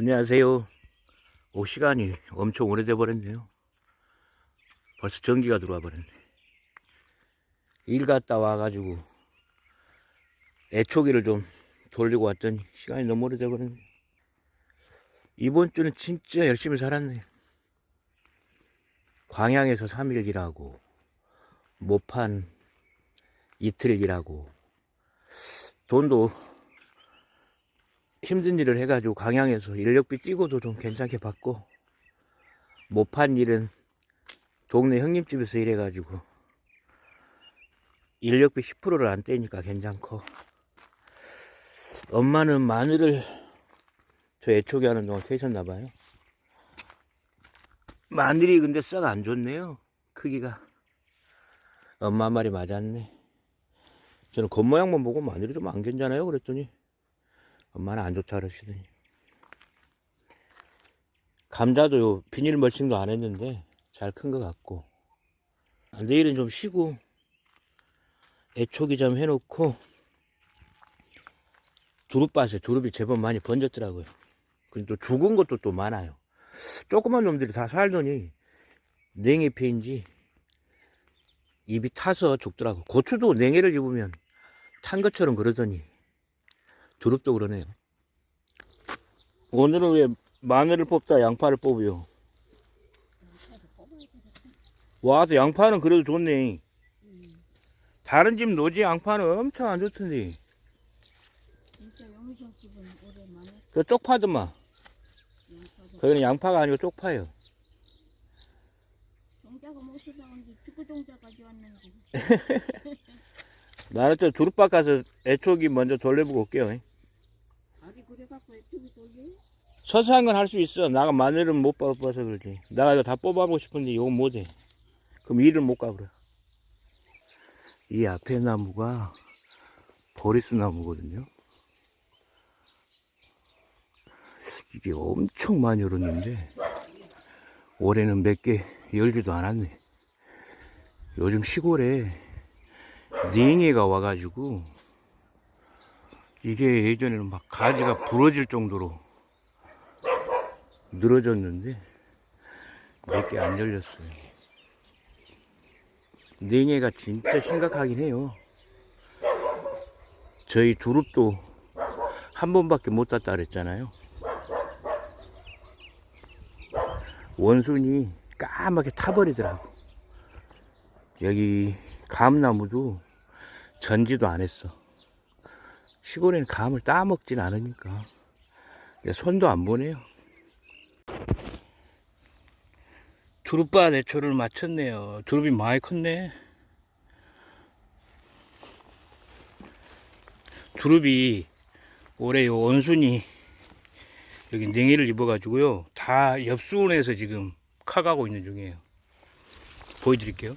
안녕하세요. 오 시간이 엄청 오래돼 버렸네요. 벌써 전기가 들어와 버렸네. 일 갔다 와가지고 애초기를 좀 돌리고 왔더니 시간이 너무 오래돼 버렸네. 이번 주는 진짜 열심히 살았네. 광양에서 3일 일하고 모판 이틀 일하고 돈도 힘든 일을 해가지고 광양에서 인력비 띄고도 좀 괜찮게 받고 못 판 일은 동네 형님 집에서 일해가지고 인력비 10%를 안 떼니까 괜찮고 엄마는 마늘을 저 애초기 하는 동안 캐셨나봐요. 마늘이 근데 썩안 좋네요 크기가. 엄마 말이 맞았네. 저는 겉모양만 보고 마늘이 좀 안 괜찮아요 그랬더니 엄마는 안 좋다 그러시더니. 감자도 요 비닐 멀칭도 안 했는데 잘 큰 것 같고. 아, 내일은 좀 쉬고 애초기 좀 해놓고 두릅밭에 두릅이 제법 많이 번졌더라고요. 그리고 또 죽은 것도 또 많아요. 조그만 놈들이 다 살더니 냉이피인지 입이 타서 죽더라고. 고추도 냉이를 입으면 탄 것처럼 그러더니 두릅도 그러네요. 오늘은 왜 마늘을 뽑다 양파를 뽑어요? 와, 또 양파는 그래도 좋네. 다른 집 노지 양파는 엄청 안 좋던데. 그 쪽파더만. 양파도 거기는 양파가 아니고 쪽파예요. 종자가 축구 종자 나는 저 두릅밭 가서 애초기 먼저 돌려보고 올게요. 서서한 건 할 수 있어. 나가 마늘은 못 뽑아서 그러지. 내가 이거 다 뽑아보고 싶은데 이거 못해. 그럼 일을 못 가버려. 이 앞에 나무가 보리수 나무거든요. 이게 엄청 많이 열었는데 올해는 몇 개 열지도 않았네. 요즘 시골에 닝이가 와가지고 이게 예전에는 막 가지가 부러질 정도로 늘어졌는데 몇 개 안 열렸어요. 냉해가 진짜 심각하긴 해요. 저희 두릅도 한 번밖에 못 땄다 그랬잖아요. 원순이 까맣게 타버리더라고. 여기 감나무도 전지도 안 했어. 시골에는 감을 따먹진 않으니까 손도 안 보내요. 두릅밭 애초를 맞췄네요. 두릅이 많이 컸네. 두릅이 올해 요 원순이 여기 냉이를 입어가지고요. 다 옆수원에서 지금 커가고 있는 중이에요. 보여드릴게요.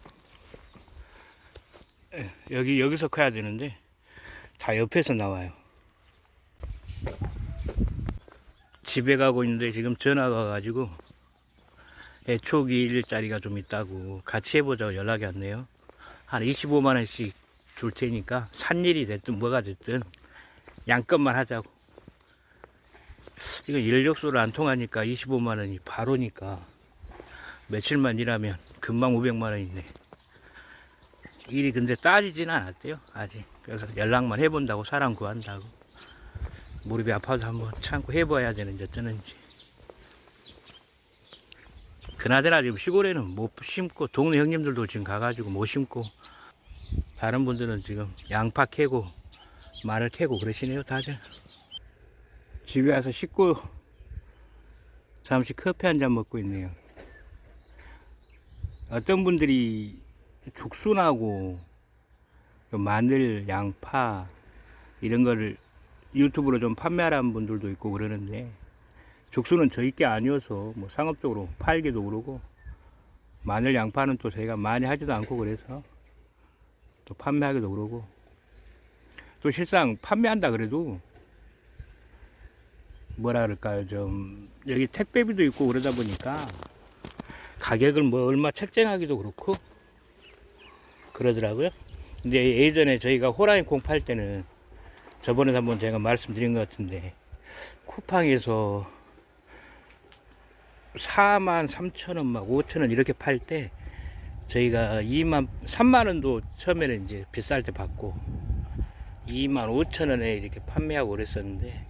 예, 여기, 여기서 커야 되는데 다 옆에서 나와요. 집에 가고 있는데 지금 전화가 와가지고 애초기 일자리가 좀 있다고 같이 해보자고 연락이 왔네요. 한 25만 원씩 줄 테니까 산일이 됐든 뭐가 됐든 양껏만 하자고. 이거 인력수를 안 통하니까 25만 원이 바로니까 며칠만 일하면 금방 500만 원이네. 일이 근데 따지지는 않았대요 아직. 그래서 연락만 해본다고 사람 구한다고. 무릎이 아파서 한번 참고 해봐야 되는지 어쩌는지. 그나저나 지금 시골에는 못 심고 동네 형님들도 지금 가가지고 못 심고 다른 분들은 지금 양파 캐고 마늘 캐고 그러시네요 다들 집에 와서 씻고 잠시 커피 한 잔 먹고 있네요 어떤 분들이 죽순하고 마늘 양파 이런 거를 유튜브로 좀 판매하라는 분들도 있고 그러는데 죽순은 저희 게 아니어서 뭐 상업적으로 팔기도 그러고 마늘 양파는 또 저희가 많이 하지도 않고 그래서 또 판매하기도 그러고 또 실상 판매한다 그래도 뭐라 그럴까요? 좀 여기 택배비도 있고 그러다 보니까 가격을 뭐 얼마 책정하기도 그렇고 그러더라고요 근데 예전에 저희가 호라인 콩 팔 때는 저번에 한번 제가 말씀드린 것 같은데 쿠팡에서 4만 3천 원, 막 5천 원 이렇게 팔 때 저희가 2만 3만 원도 처음에는 이제 비쌀 때 받고 2만 5천 원에 이렇게 판매하고 그랬었는데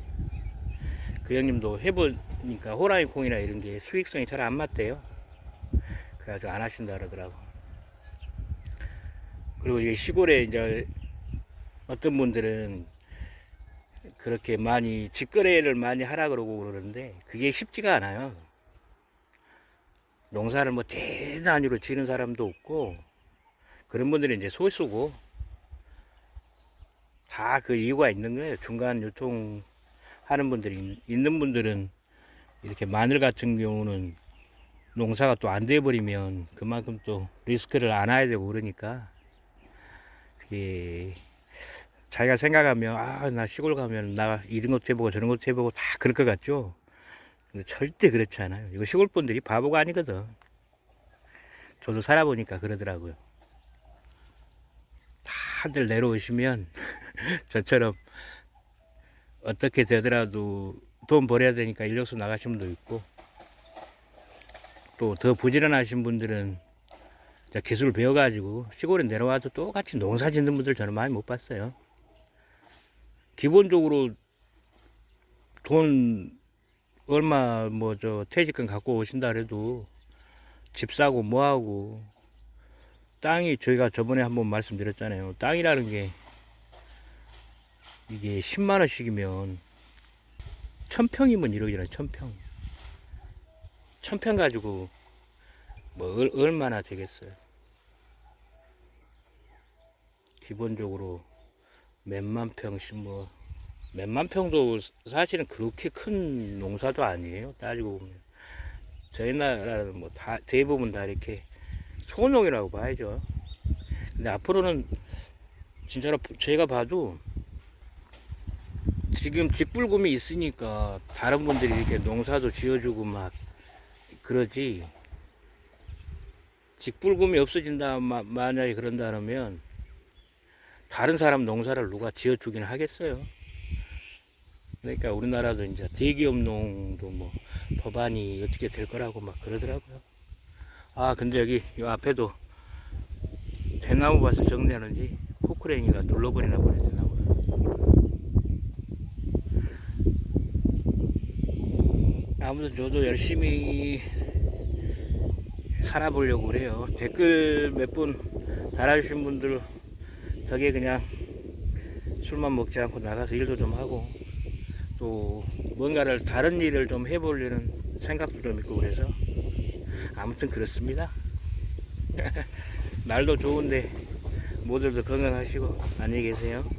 그 형님도 해보니까 호랑이 콩이나 이런 게 수익성이 잘 안 맞대요. 그래가지고 안 하신다 그러더라고. 그리고 이게 시골에 이제 어떤 분들은 그렇게 많이 직거래를 많이 하라 그러고 그러는데 그게 쉽지가 않아요. 농사를 뭐 대단위로 지는 사람도 없고 그런 분들이 이제 소수고 다 그 이유가 있는 거예요. 중간 유통 하는 분들이 있- 있는 분들은 이렇게 마늘 같은 경우는 농사가 또 안 돼 버리면 그만큼 또 리스크를 안아야 되고 그러니까 그게 자기가 생각하면 아 나 시골 가면 나 이런 것도 해보고 저런 것도 해보고 다 그럴 것 같죠. 근데 절대 그렇지 않아요. 이거 시골 분들이 바보가 아니거든. 저도 살아보니까 그러더라고요. 다들 내려오시면 저처럼 어떻게 되더라도 돈 벌어야 되니까 인력수 나가신 분도 있고 또 더 부지런하신 분들은 자, 기술을 배워가지고 시골에 내려와도 똑같이 농사 짓는 분들 저는 많이 못 봤어요. 기본적으로 돈 얼마 뭐 저 퇴직금 갖고 오신다 그래도 집 사고 뭐 하고 땅이 저희가 저번에 한번 말씀드렸잖아요. 땅이라는 게 이게 10만 원씩이면 천평이면 1억이잖아요. 천평. 천평 가지고 뭐 얼, 얼마나 되겠어요. 기본적으로 몇만 평씩 뭐 몇만 평도 사실은 그렇게 큰 농사도 아니에요. 따지고 보면 저희 나라는 뭐 다 대부분 다 이렇게 소농이라고 봐야죠. 근데 앞으로는 진짜로 제가 봐도 지금 직불금이 있으니까 다른 분들이 이렇게 농사도 지어주고 막 그러지 직불금이 없어진다 마- 만약에 그런다 그러면 다른 사람 농사를 누가 지어주긴 하겠어요. 그러니까 우리나라도 이제 대기업 농도 뭐 법안이 어떻게 될 거라고 막 그러더라고요. 아 근데 여기 이 앞에도 대나무 밭을 정리하는지 포크레인이가 눌러버리나 보네 대나무를. 아무튼 저도 열심히 살아보려고 그래요. 댓글 몇 분 달아주신 분들 덕에 그냥 술만 먹지 않고 나가서 일도 좀 하고 또 뭔가를 다른 일을 좀 해보려는 생각도 좀 있고 그래서 아무튼 그렇습니다. 날도 좋은데 모두들 건강하시고 안녕히 계세요.